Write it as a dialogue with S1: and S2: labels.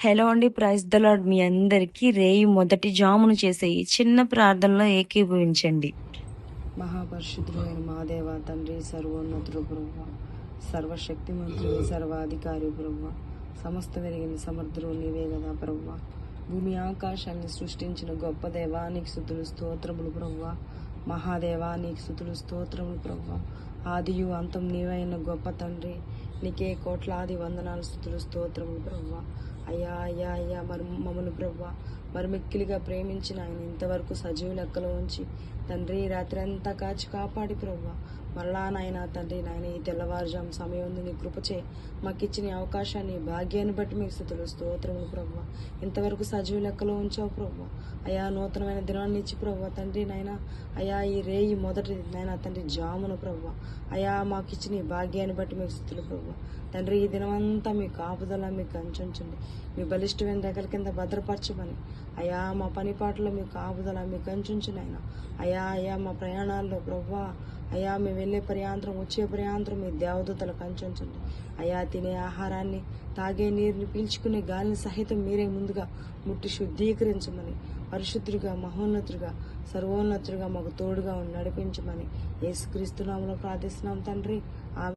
S1: Hello అండి praise the lord మీ అందరికీ రేయి మొదటి జామును చేసే ఈ చిన్న ప్రార్థనలో ఏకీభవించండి.
S2: మహాపరిశుద్ధుడైన మాదేవ తండ్రి సర్వోన్నతుడు బ్రహ్మ సర్వశక్తిమంతుడు సర్వాధికారి బ్రహ్మ సమస్త వెలిగిన సమర్థుడు నీవే కదా బ్రహ్మ భూమి ఆకాశాన్ని సృష్టించిన గొప్ప దేవానికి స్థుతులు స్తోత్రములు బ్రహ్మ మహాదేవానికి స్థుతులు స్తోత్రములు బ్రహ్మ ఆదియు అంతం నీవైన గొప్ప తండ్రి నీకే కోట్లాది వందనాలు స్థుతులు స్తోత్రములు బ్రహ్మ అయ్యా అయ్యా అయ్యా మరి మమ్మల్ని బ్రవ్వ మరి మిక్కిలిగా ప్రేమించిన ఆయన ఇంతవరకు సజీవ లెక్కలో ఉంచి తండ్రి రాత్రి అంతా కాచి కాపాడి ప్రవ్వ. మరలా నాయన తండ్రి నాయన ఈ తెల్లవారుజాము సమయం ఉంది నీ కృపచే మాకు ఇచ్చిన అవకాశాన్ని భాగ్యాన్ని బట్టి మీకు స్థుతులు స్తోత్రములు ప్రవ్వ. ఇంతవరకు సజీవ లెక్కలో ఉంచావు ప్రవ్వ. అయా నూతనమైన దినాన్ని ఇచ్చి ప్రవ్వ తండ్రి నాయన. అయా ఈ రేయి మొదటి నాయన తండ్రి జామును ప్రవ్వ. అయా మాకు ఇచ్చిన ఈ భాగ్యాన్ని బట్టి మీకు స్థుతులు ప్రవ్వ. తండ్రి ఈ దినమంతా మీ కాపుదల మీకు అంచుంచండి మీ బలిష్టమైన దగ్గర కింద భద్రపరచమని. అయా మా పని పాటలో ఆపుదల మీకు కంచుంచినైనా అయా అయా మా ప్రయాణాల్లో ప్రవ్వా. అయా మేము వెళ్ళే పర్యాంతరం వచ్చే పర్యాంతరం మీ దేవదూతలు కంచుంచండి అయా తినే ఆహారాన్ని తాగే నీరుని పీల్చుకునే గాలిని సహితం మీరే ముందుగా ముట్టి శుద్ధీకరించమని. పరిశుద్ధుడిగా మహోన్నతుడిగా సర్వోన్నతుడిగా మాకు తోడుగా నడిపించమని. యేసుక్రీస్తునామలో ప్రార్థిస్తున్నాం తండ్రి. ఆమె